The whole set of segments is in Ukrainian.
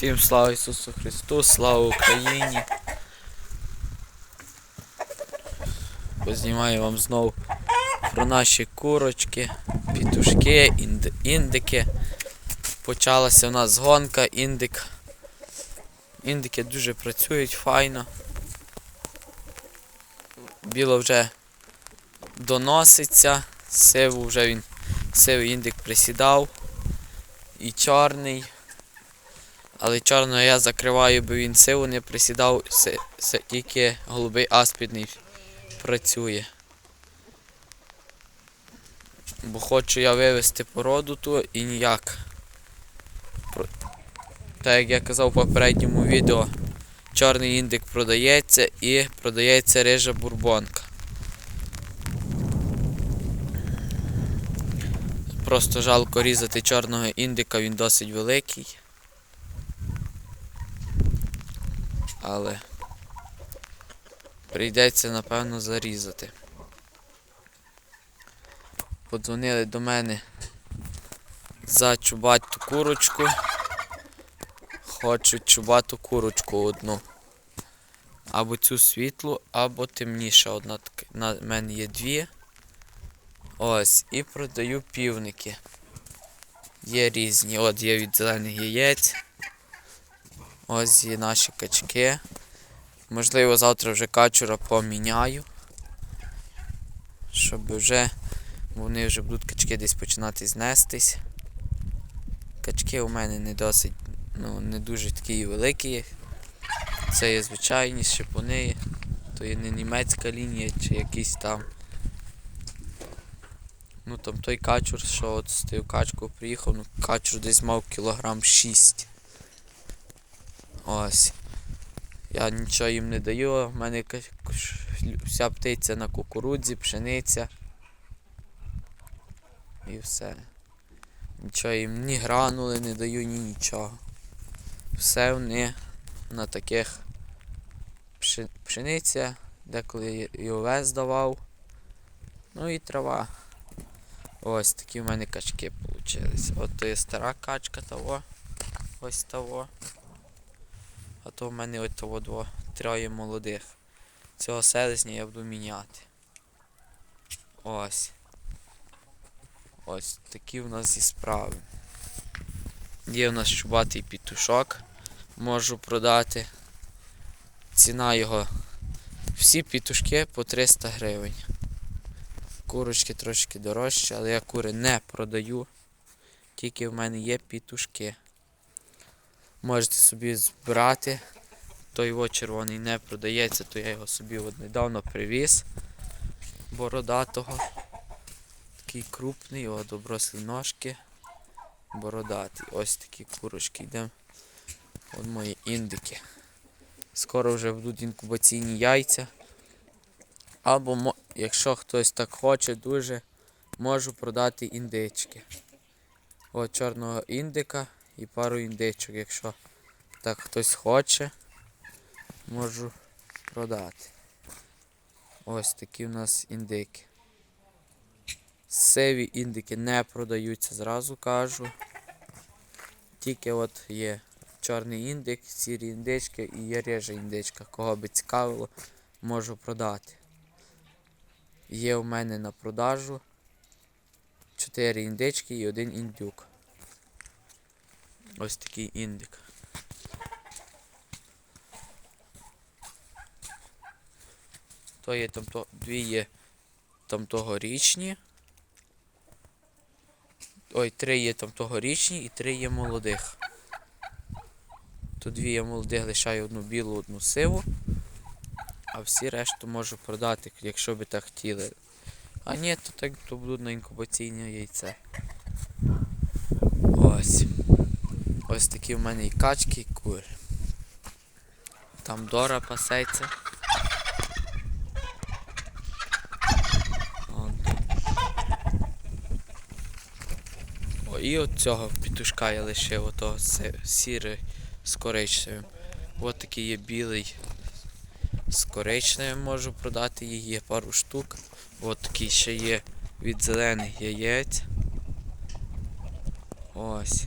Всім слава Ісусу Христу, слава Україні. Познімаю вам знову про наші курочки, пітушки, інде- індики. Почалася у нас гонка, індик. Індики дуже працюють файно. Біло вже доноситься, сиву вже він, сивий індик присідав. І чорний. Але чорного я закриваю, бо він сиву не присідав, си- си- тільки голубий аспідний працює. Бо хочу я вивести породу ту і ніяк. Так як я казав в попередньому відео, чорний індик продається і продається рижа бурбонка. Просто жалко різати чорного індика, він досить великий. Але прийдеться напевно зарізати. Подзвонили до мене за чубату курочку. Хочуть чубату курочку одну. Або цю світлу, або темніша одна. На мене є дві. Ось, і продаю півники. Є різні. От є від зелених яєць. Ось є наші качки. Можливо, завтра вже качура поміняю. Щоб вже вони вже будуть качки десь починати знестись. Качки у мене не досить, ну, не дуже такі великі. Це є звичайні шипуни, то є не німецька лінія чи якийсь там. Ну там той качур, що от з тою качкою приїхав, ну качур десь мав кілограм 6. Ось. Я нічого їм не даю, в мене вся птиця на кукурудзі, пшениця. І все. Нічого їм ні гранули не даю, ні нічого. Все вони на таких пшениця, деколи і овес давав. Ну і трава. Ось такі в мене качки вийшли. От є стара качка того. Ось того. А то в мене ось того дво, троє молодих. Цього селезня я буду міняти. Ось. Ось такі в нас і справи. Є в нас чубатий пітушок. Можу продати. Ціна його. Всі пітушки по 300 гривень. Курочки трошки дорожчі, але я кури не продаю. Тільки в мене є пітушки. Можете собі збирати. Той його червоний не продається, то я його собі от недавно привіз. Бородатого. Такий крупний, о, доброслі ножки. Бородатий. Ось такі курочки йдемо. От мої індики. Скоро вже будуть інкубаційні яйця. Або, якщо хтось так хоче дуже, можу продати індички. От чорного індика і пару індичок, якщо так хтось хоче, можу продати. Ось такі в нас індики. Сиві індики не продаються, зразу кажу. Тільки от є чорний індик, сірі індички і є рижа індичка. Кого би цікавило, можу продати. Є у мене на продажу 4 індички і один індюк. Ось такий індик. То є там то, дві є там тогорічні. Ой, три є там тогорічні і три є молодих. То дві є молодих, лишаю одну білу, одну сиву. А всі решту можу продати, якщо би так хотіли. А ні, то так то будуть на інкубаційне яйце. Ось. Ось такі в мене і качки, і кури. Там Дора пасеться. О, і от цього пітушка я лишив, ото сірий з коричневим. От такий є білий з коричневим можу продати, їх є пару штук. От такий ще є від зелених яєць. Ось.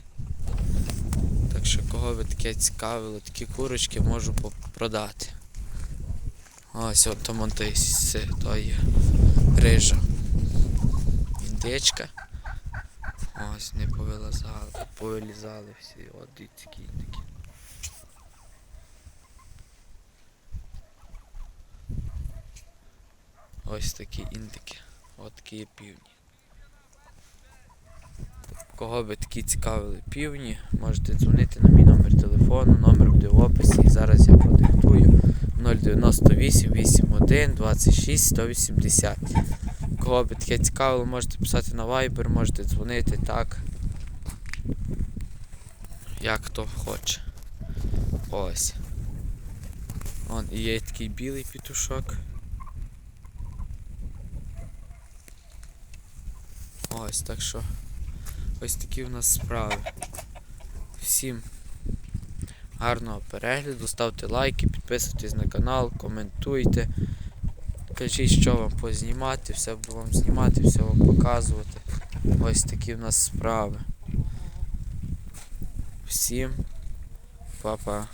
Так що кого би таке цікавило, такі курочки можу продати. Ось от то то є рижа. Індичка. Ось не повилазали, повилізали всі. От дивіться, які індики. Ось такі індики. От такі півні. Кого би такі цікавили півні, можете дзвонити на мій номер телефону, номер буде в описі. І зараз я продиктую 098 81 26 180. Кого би таке цікавило, можете писати на Viber, можете дзвонити так. Як хто хоче. Ось. Вон і є такий білий петушок. Ось, так що ось такі в нас справи. Всім гарного перегляду, ставте лайки, підписуйтесь на канал, коментуйте. Кажіть, що вам познімати, все буду вам знімати, все вам показувати. Ось такі в нас справи. Всім па-па.